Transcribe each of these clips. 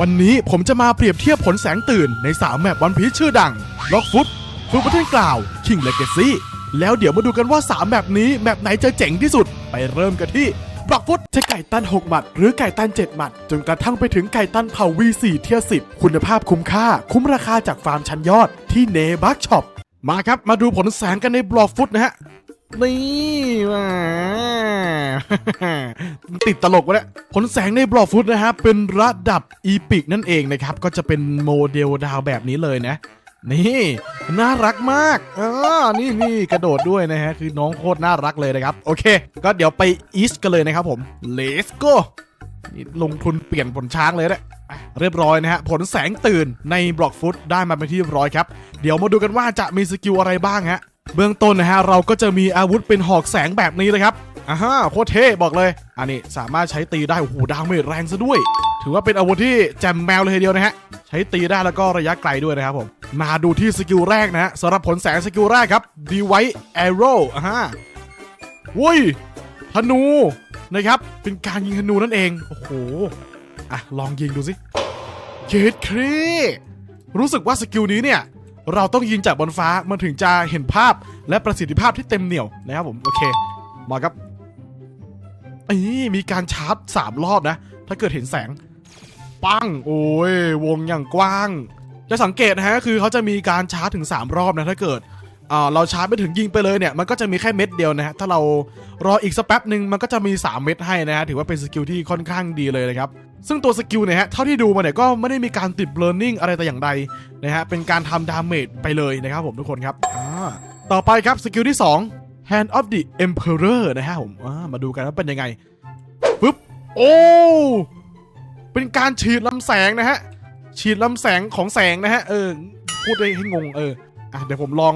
วันนี้ผมจะมาเปรียบเทียบผลแสงตื่นใน 3 แมปวันพีชชื่อดังล็อกฟุตฟูบัตเทนกล่าวคิงเลกซี่แล้วเดี๋ยวมาดูกันว่า 3 แมปนี้ แมปไหนจะเจ๋งที่สุด ไปเริ่มกันที่บล็อกฟุตจะไก่ตัน 6 หมัด หรือไก่ตัน 7 หมัด จนกระทั่งไปถึงไก่ตันเผ่า V4 เทีย10คุณภาพคุ้มค่า คุ้มราคาจากฟาร์มชั้นยอดที่เนบักช็อปมาครับ มาดูผลแสงกันในบล็อกฟุตนะฮะ นี่มาติดตลกวะเนี่ยผลแสงในบล็อกฟุตนะฮะเป็นระดับอีพิกนั่นเองนะครับ ก็จะเป็นโมเดลดาวแบบนี้เลยนะ นี่น่ารักมากอ่านี่นี่กระโดดด้วยนะฮะ คือน้องโคตรน่ารักเลยนะครับ โอเค ก็เดี๋ยวไปอีสกันเลยนะครับผม let's go นี่ลงทุนเปลี่ยนผลช้างเลยนะอะเรียบร้อยนะฮะ ผลแสงตื่นในบล็อกฟุตได้มาเป็นที่เรียบร้อยครับ เดี๋ยวมาดูกันว่าจะมีสกิลอะไรบ้างฮะ เบื้องต้นนะฮะเราก็จะมีอาวุธเป็นหอกแสงแบบนี้เลยครับอ่าฮะโคตรเท่บอกเลย อันนี้สามารถใช้ตีได้โอ้โหดาเมจแรงซะด้วย ถือว่าเป็นอาวุธที่แจมแมวเลยทีเดียวนะฮะใช้ตีได้แล้วก็ระยะไกลด้วยนะครับผมมาดูที่สกิลแรกนะฮะสำหรับผลแสงสกิลแรกครับ d e v i c e Arrow อ่าฮะวุ้ยธนูนะครับเป็นการยิงธนูนั่นเองโอ้โหอะลองยิงดูสิเย็ดครีรู้สึกว่าสกิลนี้เนี่ย เราต้องยิงจากบนฟ้ามันถึงจะเห็นภาพและประสิทธิภาพที่เต็มเหนี่ยวนะครับผมโอเคมาครับนี่มีการชาร์จสามรอบนะ ถ้าเกิดเห็นแสง ปัง โอ้ยวงอย่างกว้าง จะสังเกตนะฮะคือเขาจะมีการชาร์จถึง 3 รอบนะถ้าเกิด เราชาร์จไปถึงยิงไปเลยเนี่ยมันก็จะมีแค่เม็ดเดียวนะฮะถ้าเรารออีกสักแป๊บหนึ่งมันก็จะมี 3 เม็ดให้นะฮะถือว่าเป็นสกิลที่ค่อนข้างดีเลยนะครับซึ่งตัวสกิลเนี่ยฮะเท่าที่ดูมาเนี่ยก็ไม่ได้มีการติดเบล r นิ่งอะไรแต่อย่างใดนะฮะเป็นการทำดาเมจไปเลยนะครับผมทุกคนครับต่อไปครับสกิลที่ 2 Hand of the Emperor นะฮะผมมาดูกันว่าเป็นยังไงปึ๊บโอ้เป็นการฉีดลำแสงนะฮะฉีดลำแสงของแสงนะฮะเออพูดได้ให้งงเอออะเดี๋ยวผมลอง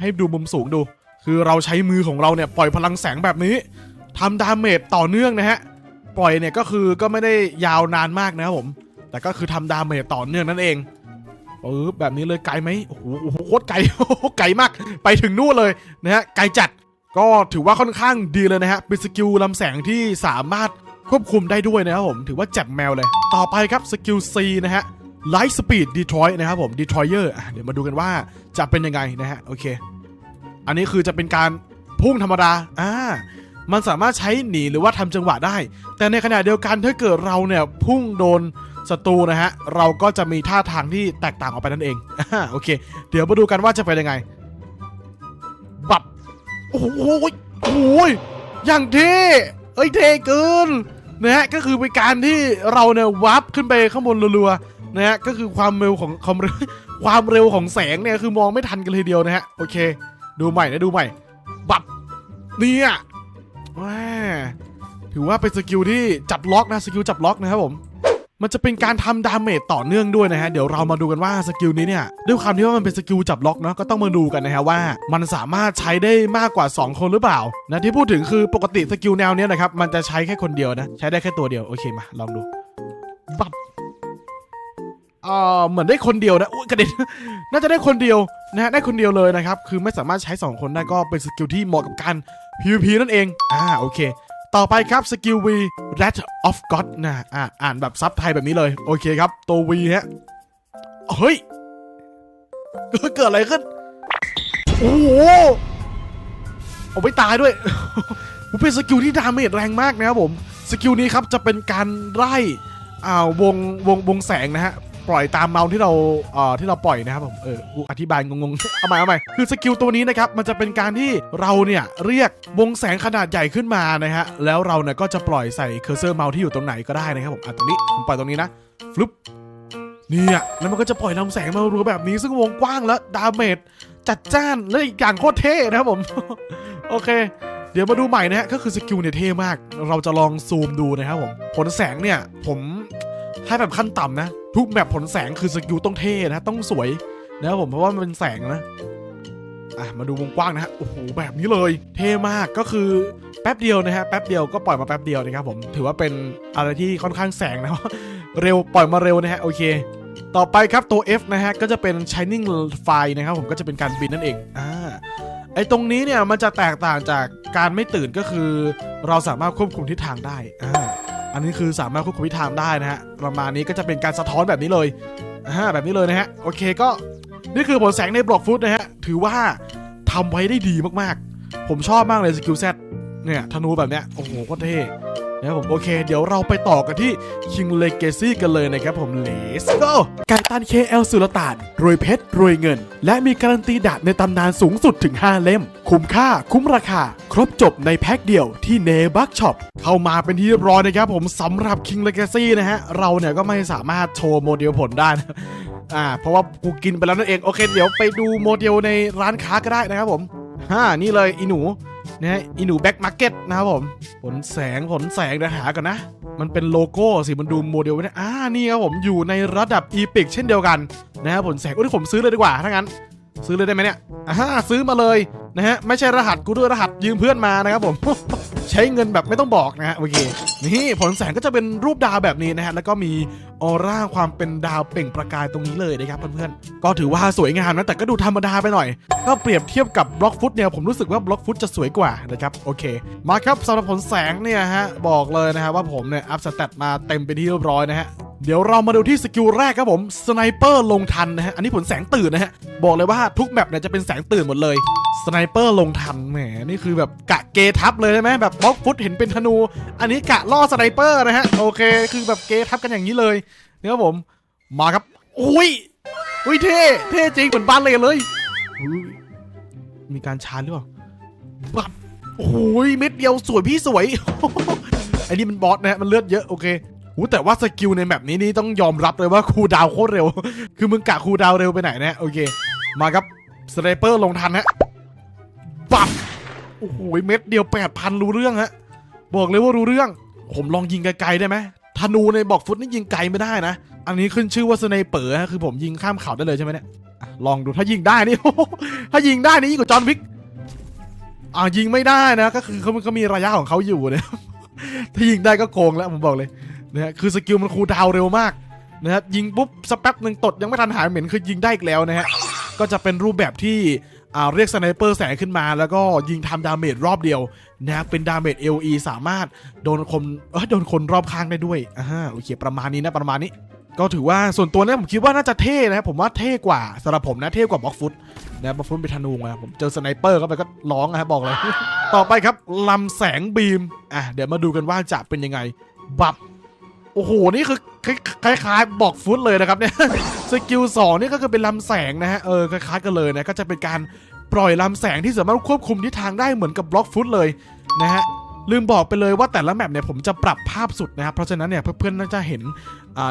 ให้ดูมุมสูงดู คือเราใช้มือของเราเนี่ยปล่อยพลังแสงแบบนี้ทำดาเมจต่อเนื่องนะฮะ ปล่อยเนี่ยก็คือก็ไม่ได้ยาวนานมากนะครับผม แต่ก็คือทำดาเมจต่อเนื่องนั่นเองเออแบบนี้เลยไกลไหมโอ้โหโอ้โหโคตรไกลไกลมาก ไปถึงนู่นเลยนะฮะไกลจัดก็ถือว่าค่อนข้างดีเลยนะฮะเป็นสกิลลำแสงที่สามารถควบคุมได้ด้วยนะครับผมถือว่าแจ่มแมวเลย ต่อไปครับสกิล C นะฮะ Light Speed Detroit นะครับผม Detroyer อะเดี๋ยวมาดูกันว่าจะเป็นยังไงนะฮะ โอเค อันนี้คือจะเป็นการพุ่งธรรมดาอ่ามันสามารถใช้หนีหรือว่าทำจังหวะได้ แต่ในขณะเดียวกันถ้าเกิดเราเนี่ยพุ่งโดนศัตรูนะฮะ เราก็จะมีท่าทางที่แตกต่างออกไปนั่นเองอ่าโอเค เดี๋ยวมาดูกันว่าจะเป็นยังไง บับโอ้โหโอ้โหอย่างเท่เอ้ยเท่เกินนะฮะก็คือเป็นการที่เราเนี่ยวับขึ้นไปข้างบนรัวๆ นะฮะก็คือความเร็วของความเร็วความเร็วของแสงเนี่ยคือมองไม่ทันกันเลยเดียวนะฮะโอเค ดูใหม่นะดูใหม่ บับเนี่ยแหมถือว่าเป็นสกิลที่จับล็อกนะสกิลจับล็อกนะครับผมมันจะเป็นการทำดาเมจต่อเนื่องด้วยนะฮะ เดี๋ยวเรามาดูกันว่าสกิลนี้เนี่ย ด้วยความที่ว่ามันเป็นสกิลจับล็อกเนาะก็ต้องมาดูกันนะฮะว่า มันสามารถใช้ได้มากกว่า 2 คนหรือเปล่า นะที่พูดถึงคือปกติสกิลแนวเนี้ยนะครับ มันจะใช้แค่คนเดียวนะ ใช้ได้แค่ตัวเดียว โอเคมา ลองดูปับ อ่าเหมือนได้คนเดียวนะอุ้ยกระเด็น น่าจะได้คนเดียวนะฮะได้คนเดียวเลยนะครับ คือไม่สามารถใช้ 2 คนได้ก็เป็นสกิลที่เหมาะกับการ PVP นั่นเอง อ่าโอเค ต่อไปครับสกิล V Rat of God นะอ่าอ่านแบบซับไทยแบบนี้เลย โอเคครับ ตัว V ฮะเฮ้ย เกิดอะไรขึ้น โอ้โหเอาไปตายด้วยเป็นสกิลที่ดาเมจแรงมากนะครับผม สกิลนี้ครับจะเป็นการไล่อ่าวงวงวงแสงนะฮะ ปล่อยตามเมาส์ที่เราเอ่อที่เราปล่อยนะครับผมเออกูอธิบายงงๆ เอาใหม่เอาใหม่คือสกิลตัวนี้นะครับมันจะเป็นการที่เราเนี่ยเรียกวงแสงขนาดใหญ่ขึ้นมานะฮะแล้วเราเนี่ยก็จะปล่อยใส่เคอร์เซอร์เมาส์ที่อยู่ตรงไหนก็ได้นะครับผมอะตรงนี้ผมปล่อยตรงนี้นะฟลุปเนี่ยแล้วมันก็จะปล่อยลำแสงมารัวแบบนี้ซึ่งวงกว้างและดาเมจจัดจ้านและอีกอย่างโคตรเท่นะครับผม โอเค เดี๋ยวมาดูใหม่นะฮะก็คือสกิลเนี่ยเท่มาก เราจะลองซูมดูนะครับผมผลแสงเนี่ยผม ให้แบบขั้นต่ำนะ ทุกแมปผลแสงคือสกิลต้องเท่นะ ต้องสวยนะครับผมเพราะว่ามันเป็นแสงนะอะมาดูวงกว้างนะฮะโอ้โหแบบนี้เลย เท่มากก็คือแป๊บเดียวนะฮะแป๊บเดียวก็ปล่อยมาแป๊บเดียวนะครับผมถือว่าเป็นอะไรที่ค่อนข้างแสงนะเร็วปล่อยมาเร็วนะฮะโอเค ต่อไปครับตัว F นะฮะก็จะเป็น shining fire นะครับผมก็จะเป็นการบินนั่นเองอ่าไอตรงนี้เนี่ยมันจะแตกต่างจากการไม่ตื่นก็คือ เราสามารถควบคุมทิศทางได้อ่า อันนี้คือสามารถควบคุมทิศทางได้นะฮะ ประมาณนี้ก็จะเป็นการสะท้อนแบบนี้เลยอ่าแบบนี้เลยนะฮะ โอเคก็นี่คือผลแสงในบล็อกฟุตนะฮะ ถือว่าทำไว้ได้ดีมากๆ ผมชอบมากเลยสกิลเซตเนี่ยธนูแบบเนี้ย โอ้โหก็เท่ นะครับผมโอเค เดี๋ยวเราไปต่อกันที่ King Legacy กันเลยนะครับผม Let's go ไก่ตัน KL สุลต่าน รวยเพชร รวยเงิน และมีการันตีดาบในตำนานสูงสุดถึง 5 เล่ม คุ้มค่า คุ้มราคา ครบจบในแพ็คเดียวที่เนบักช็อปเข้ามาเป็นที่เรียบร้อยนะครับผมสำหรับ King Legacy นะฮะ เราเนี่ยก็ไม่สามารถโชว์โมเดลผลได้นะอ่า เพราะว่ากูกินไปแล้วนั่นเอง โอเค เดี๋ยวไปดูโมเดลในร้านค้าก็ได้นะครับผมฮ่านี่เลยอีหนู นะฮะอีนูแบ็กมาร์เก็ตนะครับผม ผลแสงผลแสงเดี๋ยวหากันนะ มันเป็นโลโก้สิ มันดูโมเดลไว้นะอ่า นี่ครับผมอยู่ในระดับอีพิกเช่นเดียวกันนะครับผลแสงโอ้ยผมซื้อเลยดีกว่าถ้างั้น ซื้อเลยได้ไหมเนี่ยอ่าซื้อมาเลยนะฮะไม่ใช่รหัสกูด้วยรหัสยืมเพื่อนมานะครับผม ใช้เงินแบบไม่ต้องบอกนะฮะโอเค นี่ผลแสงก็จะเป็นรูปดาวแบบนี้นะฮะแล้วก็มีออร่าความเป็นดาวเปล่งประกายตรงนี้เลยนะครับเพื่อนๆก็ถือว่าสวยงามนะแต่ก็ดูธรรมดาไปหน่อยก็เปรียบเทียบกับบล็อกฟุตเนี่ยผมรู้สึกว่าบล็อกฟุตจะสวยกว่านะครับโอเค มาครับสำหรับผลแสงเนี่ยฮะบอกเลยนะฮะว่าผมเนี่ยอัพสเตตมาเต็มไปที่เรียบร้อยนะฮะเดี๋ยวเรามาดูที่สกิลแรกครับผมสไนเปอร์ลงทันนะฮะอันนี้ผลแสงตื่นนะฮะบอกเลยว่าทุกแมปเนี่ยจะเป็นแสงตื่นหมดเลยสไนเปอร์ลงทันแหมนี่คือแบบกะเกทับเลยใช่ไหมแบบบล็อกฟุตเห็นเป็นธนู อันนี้กะล่อสไนเปอร์นะฮะ โอเค คือแบบเกทับกันอย่างนี้เลยเนี่ครับผม มาครับ อุ้ย อุ้ยเท่ เท่จริงเหมือนบ้านเลยเลย มีการชาร์จหรือเปล่าปับโอ้ยเม็ดเดียวสวยพี่สวย ไอ้นี่มันบอสนะฮะ มันเลือดเยอะโอเคหูแต่ว่าสกิลในแบบนี้นี่ต้องยอมรับเลยว่าคูดาวโคตรเร็ว คือมึงกะคูดาวเร็วไปไหนนะโอเค มาครับสไนเปอร์ลงทันฮะปับโอ้โหเม็ดเดียวแปดพันรู้เรื่องฮะ บอกเลยว่ารู้เรื่อง ผมลองยิงไกลๆได้ไหมธนูในบอกฟุตนี่ยิงไกลไม่ได้นะ อันนี้ขึ้นชื่อว่าสไนเปอร์ฮะคือผมยิงข้ามเขาได้เลยใช่ไหมเนี่ยอะลองดูถ้ายิงได้นี่ ถ้ายิงได้นี่ยิ่งกว่าจอห์นวิกอ่ายิงไม่ได้นะ ก็คือเขาเขามีระยะของเขาอยู่เนี่ย ถ้ายิงได้ก็โกงแล้วผมบอกเลยนะฮะคือสกิลมันคูลดาวน์เร็วมากนะครับยิงปุ๊บสกแป๊บหนึ่งตดยังไม่ทันหายเหม็นคือยิงได้อีกแล้วนะฮะก็จะเป็นรูปแบบที่อ่าเรียกสไนเปอร์แสงขึ้นมา แล้วก็ยิงทำดาเมจรอบเดียว นะครับเป็นดาเมจ LE สามารถโดนคนเอยโดนคนรอบข้างได้ด้วยอ่าโอเคประมาณนี้นะประมาณนี้ ก็ถือว่าส่วนตัวเนี่ยผมคิดว่าน่าจะเท่นะครับผมว่าเท่กว่าสำหรับผมนะเท่กว่าบล็อกฟุตนะบล็อกฟุตเป็นธนูไงผมเจอสไนเปอร์เข้าไปก็ร้องนะครับบอกเลย ต่อไปครับลำแสงบีมอะเดี๋ยวมาดูกันว่าจะเป็นยังไงบับโอ้โหนี่คือคล้ายคล้ายๆบอกฟุตเลยนะครับเนี่ยสกิลสองนี่ก็คือเป็นลำแสงนะฮะเออคล้ายๆกันเลยนะก็จะเป็นการ ปล่อยลำแสงที่สามารถควบคุมทิศทางได้เหมือนกับบล็อกฟุตเลยนะฮะลืมบอกไปเลยว่าแต่ละแมปเนี่ยผมจะปรับภาพสุดนะครับ เพราะฉะนั้นเนี่ยเพื่อนๆน่าจะเห็น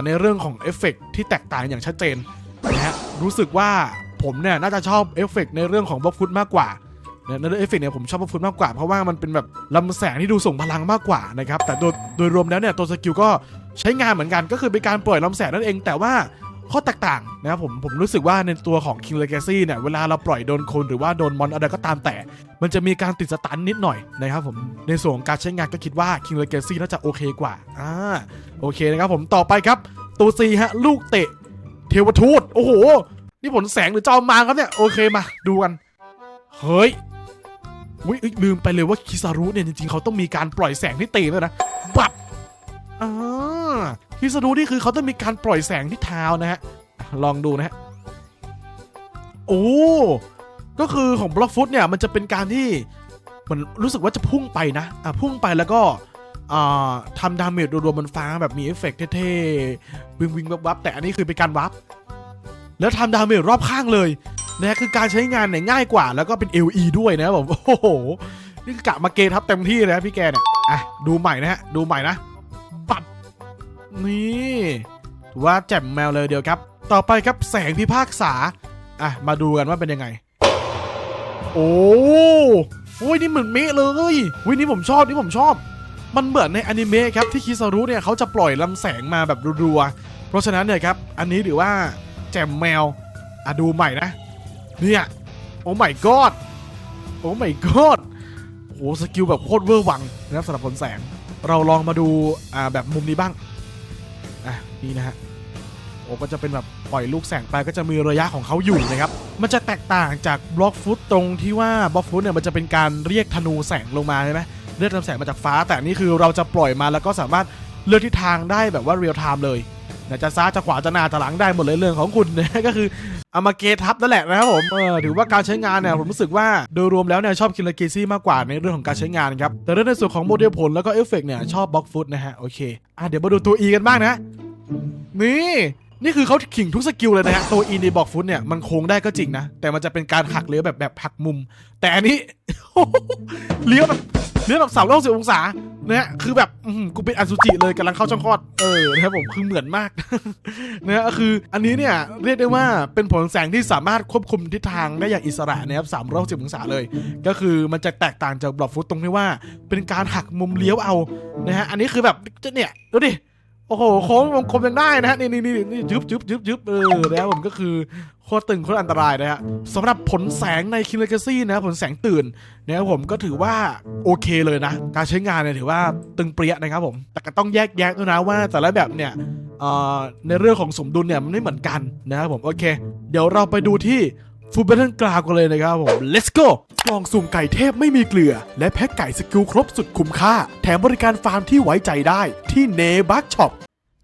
ในเรื่องของเอฟเฟกต์ที่แตกต่างอย่างชัดเจนนะฮะรู้สึกว่าผมเนี่ยน่าจะชอบเอฟเฟกต์ในเรื่องของบล็อกฟุตมากกว่านะในเรื่องเอฟเฟกต์เนี่ยผมชอบบล็อกฟุตมากกว่าเพราะว่ามันเป็นแบบลำแสงที่ดูส่งพลังมากกว่านะครับแต่โดยโดยรวมแล้วเนี่ยตัวสกิลก็ใช้งานเหมือนกันก็คือเป็นการปล่อยลำแสงนั่นเองแต่ว่า ข้อแตกต่างนะครับผมผมรู้สึกว่าในตัวของ King Legacy เนี่ย เวลาเราปล่อยโดนคนหรือว่าโดนมอนอะไรก็ตามแต่ มันจะมีการติดสตันนิดหน่อยนะครับผม ในส่วนของการใช้งานก็คิดว่า King Legacy น่าจะโอเคกว่า อ่า โอเคนะครับผมต่อไปครับตัวซีฮะ ลูกเตะ เทวทูต โอ้โห นี่ผลแสงหรือจอมมารครับเนี่ย โอเคมาดูกัน เฮ้ยอุ้ยลืมไปเลยว่าคิซารุเนี่ยจริงๆเขาต้องมีการปล่อยแสงที่ตีด้วยนะบับอ่า คิซารุนี่คือเขาต้องมีการปล่อยแสงที่เท้านะฮะ ลองดูนะฮะ โอ้ ก็คือของบล็อกฟุตเนี่ยมันจะเป็นการที่เหมันรู้สึกว่าจะพุ่งไปนะ อะพุ่งไปแล้วก็อทำดาเมจรวมๆบนฟ้าแบบมีเอฟเฟกต์เท่ๆ วิงวิงวับวับแต่อันนี้คือเป็นการวับ แล้วทำดาเมจรอบข้างเลยนะคือการใช้งานเนี่ยง่ายกว่า แล้วก็เป็น LE ด้วยนะผมโอ้โห นี่กะมาเกทับเต็มที่เลยนะพี่แกเนี่ย อะ ดูใหม่นะฮะ ดูใหม่นะ ปับ นี่ถือว่าแจ่มแมวเลยเดียวครับ ต่อไปครับแสงพิพากษา อะ มาดูกันว่าเป็นยังไง โอ้โอ้ยนี่เหมือนเมะเลยวินี่ผมชอบนี่ผมชอบ มันเหมือนในอนิเมะครับที่คิซารุเนี่ยเขาจะปล่อยลำแสงมาแบบรัวๆเพราะฉะนั้นเนี่ยครับ อันนี้ถือว่าแจ่มแมวอะดูใหม่นะ เนี่ยโอ้ my god โอ้ my god โอ้สกิลแบบโคตรเวอร์วังนะครับสำหรับผลแสง เราลองมาดูอ่าแบบมุมนี้บ้าง นี่นะฮะโอ้ก็จะเป็นแบบปล่อยลูกแสงไปก็จะมีระยะของเขาอยู่นะครับ มันจะแตกต่างจากบล็อกฟุตตรงที่ว่าบล็อกฟุตเนี่ยมันจะเป็นการเรียกธนูแสงลงมาใช่ไหมเลือดลำแสงมาจากฟ้า แต่นี่คือเราจะปล่อยมาแล้วก็สามารถเลือกทิศทางได้แบบว่าเรียลไทม์เลยนะจะซ้ายจะขวาจะหน้าจะหลังได้หมดเลยเรื่องของคุณนะก็คือเอามาเกทับนั่นแหละนะครับผมเออถือว่าการใช้งานเนี่ยผมรู้สึกว่าโดยรวมแล้วเนี่ยชอบคิลเลเกซี่มากกว่าในเรื่องของการใช้งานครับแต่เรื่องในส่วนของโมเดลผลแล้วก็เอฟเฟกต์เนี่ยชอบบล็อกฟุตนะฮะโอเคอะเดี๋ยวมาดูตัว E กันบ้างนะ นี่นี่คือเขาขิงทุกสกิลเลยนะฮะตัว E ในบล็อกฟุตเนี่ยมันโค้งได้ก็จริงนะ แต่มันจะเป็นการหักเลี้ยวแบบแบบหักมุม แต่อันนี้ เลี้ยวแบบเลี้ยวแบบสามร้อยสิบองศานะฮะคือแบบอื้อหือกูเป็นอสุจิเลยกำลังเข้าช่องคลอดเออนะครับผมคือเหมือนมากนะฮะก็คืออันนี้เนี่ยเรียกได้ว่าเป็นผลแสงที่สามารถควบคุมทิศทางได้อย่างอิสระนะครับสามร้อยสิบองศาเลย ก็คือมันจะแตกต่างจากบล็อกฟุตตรงที่ว่า เป็นการหักมุมเลี้ยวเอานะฮะอันนี้คือแบบจะเนี่ยดูดิ โอ้โหโค้งวงกลมยังได้นะฮะนี่นี่นี่นี่ยึบยึบยึบยึบเออนะครับผมก็คือโคตรตึงโคตรอันตรายนะฮะสำหรับผลแสงในคิ n เลกซี่นะผลแสงตื่นนะครับผมก็ถือว่าโอเคเลยนะ การใช้งานเนี่ยถือว่าตึงเปรี้ยนะครับผม แต่ก็ต้องแยกแยะด้วยนะว่าแต่ละแบบเนี่ยในเรื่องของสมดุลเนี่ยมันไม่เหมือนกันนะครับผมโอเค เดี๋ยวเราไปดูที่ ฟูเบอร์กราวกันเลยนะครับผม let's go กล่องสุ่มไก่เทพไม่มีเกลือ และแพ็คไก่สกิลครบสุดคุ้มค่า แถมบริการฟาร์มที่ไว้ใจได้ที่เนบักช็อป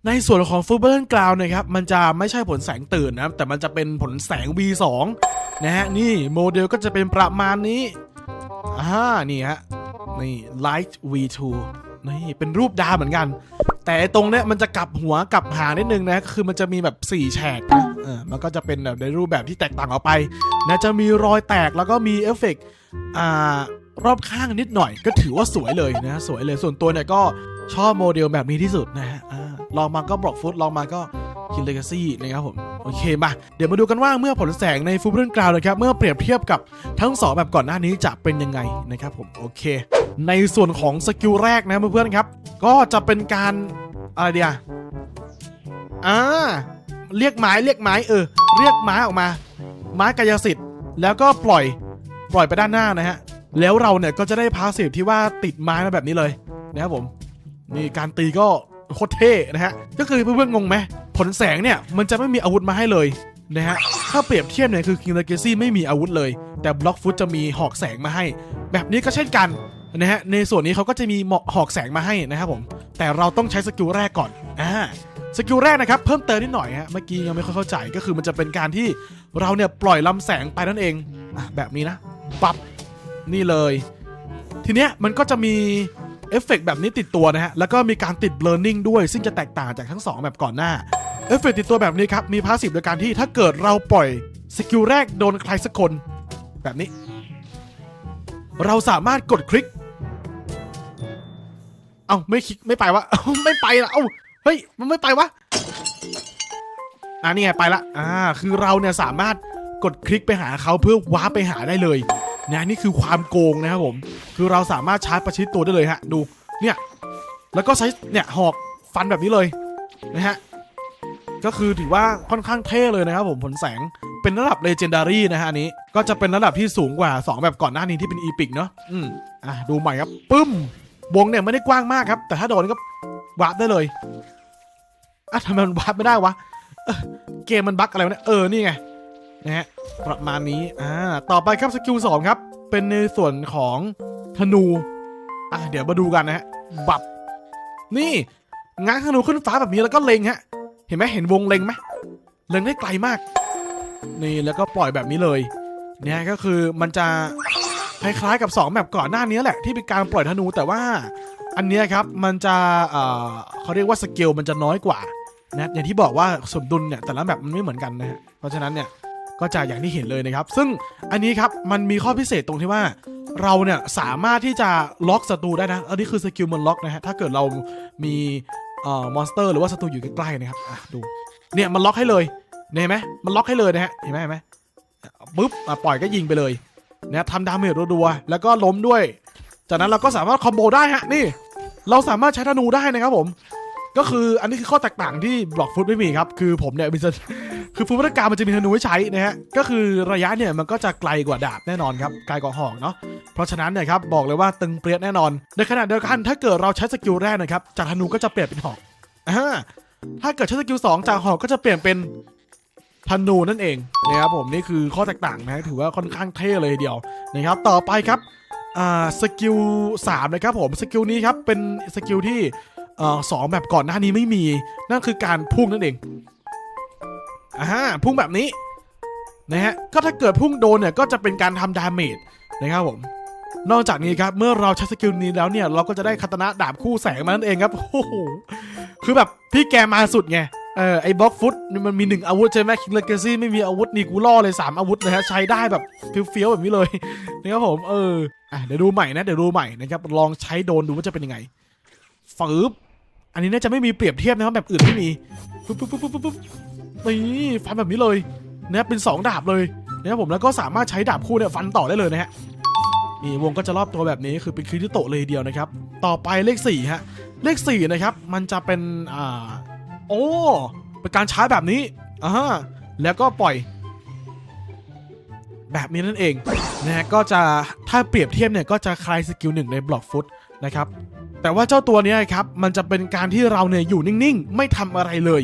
ในส่วนของฟูเบอร์กราวนะครับมันจะไม่ใช่ผลแสงตื่นนะแต่มันจะเป็นผลแสง V2 นะฮะนี่โมเดลก็จะเป็นประมาณนี้อ่านี่ฮะนี่ Light V2 นี่เป็นรูปดาวเหมือนกัน แต่ตรงเนี้ยมันจะกลับหัวกลับหางนิดนึงนะคือมันจะมีแบบ4แฉกนะเออมันก็จะเป็นแบบในรูปแบบที่แตกต่างออกไปนะจะมีรอยแตกแล้วก็มีเอฟเฟกต์อ่ารอบข้างนิดหน่อย ก็ถือว่าสวยเลยนะสวยเลยส่วนตัวเนี่ยก็ชอบโมเดลแบบนี้ที่สุดนะฮะลองมาก็บล็อกฟุตลองมาก็ คินเลกาซี่นะครับผมโอเคมาเดี๋ยวมาดูกันว่าเมื่อผลแสงในฟูเบิลกราวนะครับเมื่อเปรียบเทียบกับทั้งสองแบบก่อนหน้านี้จะเป็นยังไงนะครับผมโอเค ในส่วนของสกิลแรกนะเพื่อนๆครับ ก็จะเป็นการอะไรเดียอ่าเรียกไม้เรียกไม้เออ เรียกไม้ออกมา ไม้กายสิทธิ์แล้วก็ปล่อยปล่อยไปด้านหน้านะฮะแล้วเราเนี่ยก็จะได้พาสีฟที่ว่าติดไม้มาแบบนี้เลยนะครับผมนี่การตีก็ โคตรเท่นะฮะก็คือเพื่อนๆงงไหมผลแสงเนี่ยมันจะไม่มีอาวุธมาให้เลยนะฮะถ้าเปรียบเทียบเนี่ยคือ King Legacy ไม่มีอาวุธเลย แต่ Block Foot จะมีหอกแสงมาให้ แบบนี้ก็เช่นกันนะฮะในส่วนนี้เขาก็จะมีเหมาะหอกแสงมาให้นะครับผม แต่เราต้องใช้สกิลแรกก่อนอ่าสกิลแรกนะครับ เพิ่มเติมนิดหน่อยฮะเมื่อกี้ยังไม่ค่อยเข้าใจก็คือมันจะเป็นการที่เราเนี่ยปล่อยลำแสงไปนั่นเองอะแบบนี้นะปั๊บนี่เลย ทีเนี้ยมันก็จะมี เอฟเฟกต์แบบนี้ติดตัวนะฮะ แล้วก็มีการติด blurring ด้วย ซึ่งจะแตกต่างจากทั้งสองแบบก่อนหน้า เอฟเฟกต์ติดตัวแบบนี้ครับ มีพาสซีฟโดยการที่ถ้าเกิดเราปล่อยสกิลแรกโดนใครสักคน แบบนี้ เราสามารถกดคลิก เอ้าไม่คลิกไม่ไปวะ ไม่ไปละเอ้าเฮ้ยมันไม่ไปวะอ่านี่ไงไปละอ่าคือเราเนี่ยสามารถกดคลิกไปหาเขาเพื่อว้าไปหาได้เลย นะนี่คือความโกงนะครับผม คือเราสามารถชาร์จประชิดตัวได้เลยฮะ ดู เนี่ย แล้วก็ใช้ เนี่ย หอกฟันแบบนี้เลยนะฮะ ก็คือถือว่าค่อนข้างเท่เลยนะครับผมผลแสง เป็นระดับเลเจนดารีนะฮะอันนี้ ก็จะเป็นระดับที่สูงกว่า 2 แบบก่อนหน้านี้ที่เป็นอีพิกเนาะ อืมอะ ดูใหม่ครับ ปึ้ม วงเนี่ยไม่ได้กว้างมากครับ แต่ถ้าโดนก็วาร์ปได้เลยอะทำไมมันวาร์ปไม่ได้วะเอ้อเกมมันบั๊กอะไรวะเนี่ย เออ นี่ไง นะฮะประมาณนี้อ่าต่อไปครับสกิลสองครับ เป็นในส่วนของธนูอะเดี๋ยวมาดูกันนะฮะบับ นี่ง้างธนูขึ้นฟ้าแบบนี้แล้วก็เล็งฮะ เห็นไหมเห็นวงเล็งไหมเล็งได้ไกลมาก นี่แล้วก็ปล่อยแบบนี้เลย เนี่ยก็คือมันจะคล้ายๆกับ2แบบก่อนหน้านี้แหละที่เป็นการปล่อยธนูแต่ว่า อันเนี้ยครับมันจะเอ่อเขาเรียกว่าสเกลมันจะน้อยกว่านะอย่างที่บอกว่าสมดุลเนี่ยแต่ละแบบมันไม่เหมือนกันนะฮะเพราะฉะนั้นเนี่ย ก็จะอย่างที่เห็นเลยนะครับ ซึ่งอันนี้ครับมันมีข้อพิเศษตรงที่ว่าเราเนี่ยสามารถที่จะล็อกศัตรูได้นะ อันนี้คือสกิลมันล็อกนะฮะ ถ้าเกิดเรามีเอ่อมอนสเตอร์หรือว่าศัตรูอยู่ใกล้ๆนะครับอะดู เนี่ยมันล็อกให้เลย เห็นไหมมันล็อกให้เลยนะฮะ เห็นไหมเห็นไหมปุ๊บปล่อยก็ยิงไปเลยนะทำดาเมจรัวๆ แล้วก็ล้มด้วย จากนั้นเราก็สามารถคอมโบได้ฮะ นี่ เราสามารถใช้ธนูได้นะครับผม ก็คืออันนี้คือข้อแตกต่างที่บล็อกฟุตไม่มีครับ คือผมเนี่ยมีจะ คือฟุตพัฒการมันจะมีธนูไว้ใช้นะฮะ ก็คือระยะเนี่ยมันก็จะไกลกว่าดาบแน่นอนครับ ไกลกว่าหอกเนาะ เพราะฉะนั้นเนี่ยครับบอกเลยว่าตึงเปรี้ยแน่นอน ในขณะเดียวกันถ้าเกิดเราใช้สกิลแรกนะครับจากธนูก็จะเปลี่ยนเป็นหอกอ่าถ้าเกิดใช้สกิลสองจากหอกก็จะเปลี่ยนเป็นธนูนั่นเองนะครับผมนี่คือข้อแตกต่างนะถือว่าค่อนข้างเท่เลยเดียวนะครับต่อไปครับสกิล3นะครับผมสกิลนี้ครับเป็นสกิลที่สองแบบก่อนหน้านี้ไม่มี นั่นคือการพุ่งนั่นเอง อ่าพุ่งแบบนี้นะฮะก็ถ้าเกิดพุ่งโดนเนี่ยก็จะเป็นการทำดาเมจนะครับผมนอกจากนี้ครับเมื่อเราใช้สกิลนี้แล้วเนี่ยเราก็จะได้คาตนะดาบคู่แสงมานั่นเองครับโอ้โหคือแบบพี่แกมาสุดไงเออไอ้บล็อกฟุตมันมีหนึ่งอาวุธใช่ไหมคิงเลกซี่ไม่มีอาวุธนี่กูล่อเลย 3 อาวุธนะฮะใช้ได้แบบเฟี้ยวๆแบบนี้เลยนะครับผมเอออะเดี๋ยวดูใหม่นะเดี๋ยวดูใหม่นะครับลองใช้โดนดูว่าจะเป็นยังไงฟืบอันนี้น่าจะไม่มีเปรียบเทียบนะครับแบบอื่นไม่มีปุ๊บปุ๊บปุ๊บปุ๊บปุ๊บ นี่ฟันแบบนี้เลยนะเป็นสองดาบเลยนะครับผมแล้วก็สามารถใช้ดาบคู่เนี่ยฟันต่อได้เลยนะฮะนี่วงก็จะรอบตัวแบบนี้คือเป็นคริติโตเลยเดียวนะครับ ต่อไปเลข4ฮะเลข4นะครับมันจะเป็นอ่าโอ้เป็นการใช้แบบนี้อ่าแล้วก็ปล่อย แบบนี้นั่นเองนะฮะก็จะถ้าเปรียบเทียบเนี่ยก็จะคลายสกิลหนึ่งในบล็อกฟุตนะครับแต่ว่าเจ้าตัวนี้ครับมันจะเป็นการที่เราเนี่ยอยู่นิ่งๆ ไม่ทำอะไรเลย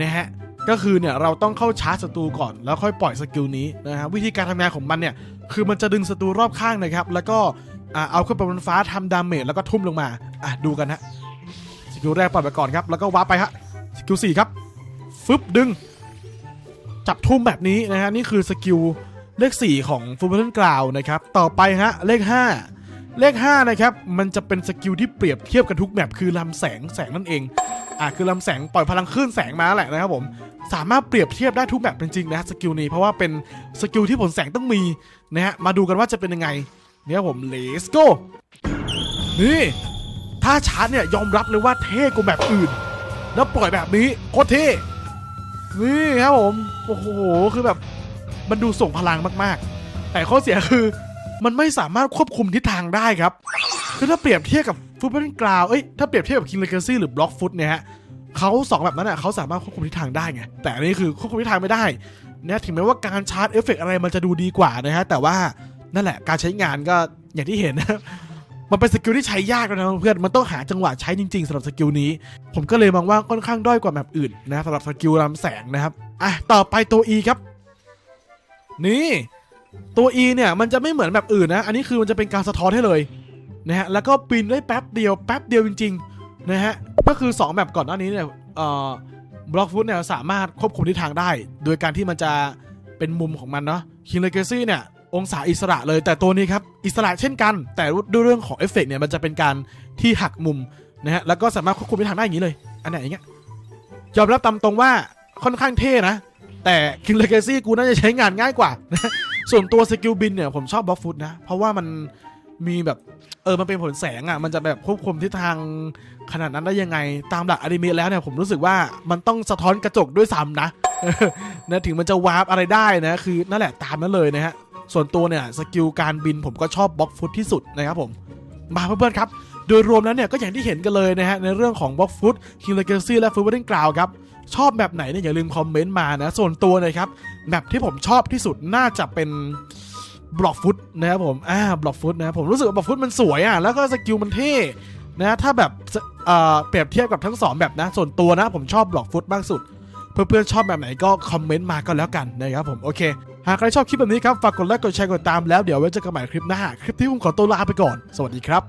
นะฮะ ก็คือเนี่ยเราต้องเข้าชาร์จศัตรูก่อน แล้วค่อยปล่อยสกิลนี้นะฮะวิธีการทำงานของมันเนี่ยคือมันจะดึงศัตรูรอบข้างนะครับ แล้วก็อ่าเอาขึ้นไปบนฟ้าทำดาเมจแล้วก็ทุ่มลงมาอะดูกันฮะสกิลแรกปล่อยไปก่อนครับ แล้วก็ว้าร์ปไปฮะสกิลสี่ครับฟึบดึง จับทุ่มแบบนี้นะฮะนี่คือสกิลเลข 4 ของฟูเบอร์กราวนะครับ ต่อไปฮะเลข 5 เลข 5 นะครับ มันจะเป็นสกิลที่เปรียบเทียบกันทุกแมปคือลำแสงแสงนั่นเอง อะคือลำแสงปล่อยพลังคลื่นแสงมาแหละนะครับผม สามารถเปรียบเทียบได้ทุกแบบจริงๆนะสกิลนี้เพราะว่าเป็นสกิลที่ผลแสงต้องมีนะฮะมาดูกันว่าจะเป็นยังไงเนี่ยผม let's go นี่ถ้าชาร์จเนี่ยยอมรับเลยว่าเท่กว่าแบบอื่น แล้วปล่อยแบบนี้โคตรเท่นี่ครับผมโอ้โหคือแบบมันดูส่งพลังมากๆ แต่ข้อเสียคือมันไม่สามารถควบคุมทิศทางได้ครับ คือถ้าเปรียบเทียบกับฟุตบอลกราวเอ้ยถ้าเปรียบเทียบกับคิงเลกซี่หรือบล็อกฟุตเนี่ยฮะ เขาสองแบบนั้นอะเขาสามารถควบคุมทิศทางได้ไง แต่อันนี้คือควบคุมทิศทางไม่ได้นะถึงแม้ว่าการชาร์จเอฟเฟกต์อะไรมันจะดูดีกว่านะฮะ แต่ว่านั่นแหละการใช้งานก็อย่างที่เห็นนะมันเป็นสกิลที่ใช้ยากนะเพื่อน มันต้องหาจังหวะใช้จริงๆสำหรับสกิลนี้ ผมก็เลยมองว่าค่อนข้างด้อยกว่าแบบอื่นนะสำหรับสกิลลำแสงนะครับ อะ ต่อไปตัว E ครับ นี่ ตัว E เนี่ยมันจะไม่เหมือนแบบอื่นนะ อันนี้คือมันจะเป็นการสะท้อนให้เลยนะฮะ แล้วก็ปีนได้แป๊บเดียวแป๊บเดียวจริง ๆ นะฮะ ก็คือ 2 แบบก่อนหน้านี้เนี่ยเอ่อบล็อกฟุตเนี่ยสามารถควบคุมทิศทางได้ โดยการที่มันจะเป็นมุมของมันเนาะคิงเลเกซี่เนี่ยองศาอิสระเลยแต่ตัวนี้ครับ อิสระเช่นกัน แต่ด้วยเรื่องของเอฟเฟกต์เนี่ยมันจะเป็นการที่หักมุมนะฮะแล้วก็สามารถควบคุมทิศทางได้อย่างนี้เลย อันไหนอย่างเงี้ยยอมรับตามตรงว่าค่อนข้างเท่นะ แต่คิงเลเกซี่กูน่าจะใช้งานง่ายกว่าส่วนตัวสกิลบินเนี่ยผมชอบบล็อกฟุตนะ เพราะว่ามัน มีแบบเออมันเป็นผลแสงอะมันจะแบบควบคุมทิศทางขนาดนั้นได้ยังไง ตามหลักอนิเมะแล้วเนี่ยผมรู้สึกว่ามันต้องสะท้อนกระจกด้วยซ้ำนะนะถึงมันจะวาร์ปอะไรได้นะคือนั่นแหละตามนั้นเลยนะฮะส่วนตัวเนี่ยสกิลการบินผมก็ชอบบล็อกฟุตที่สุดนะครับผมมาเพื่อนๆครับโดยรวมแล้วเนี่ยก็อย่างที่เห็นกันเลยนะฮะในเรื่องของบล็อกฟุตคิงเลเกซี่และฟูเบอร์กราวครับชอบแบบไหนเนี่ยอย่าลืมคอมเมนต์มานะส่วนตัวนะครับแบบที่ผมชอบที่สุดน่าจะเป็น บล็อกฟุตนะครับผมอ่าบล็อกฟุตนะผมรู้สึกว่าบล็อกฟุตมันสวยอะแล้วก็สกิลมันเท่นะถ้าแบบเอ่อเปรียบเทียบกับทั้งสองแบบนะ ส่วนตัวนะผมชอบบล็อกฟุตมากสุด เพื่อนๆชอบแบบไหนก็คอมเมนต์มาก็แล้วกันนะครับผม โอเค หากใครชอบคลิปแบบนี้ครับ ฝากกดไลค์กดแชร์กดตามแล้วเดี๋ยวไว้เจอกันใหม่คลิปหน้า คลิปที่ผมขอตัวลาไปก่อน สวัสดีครับ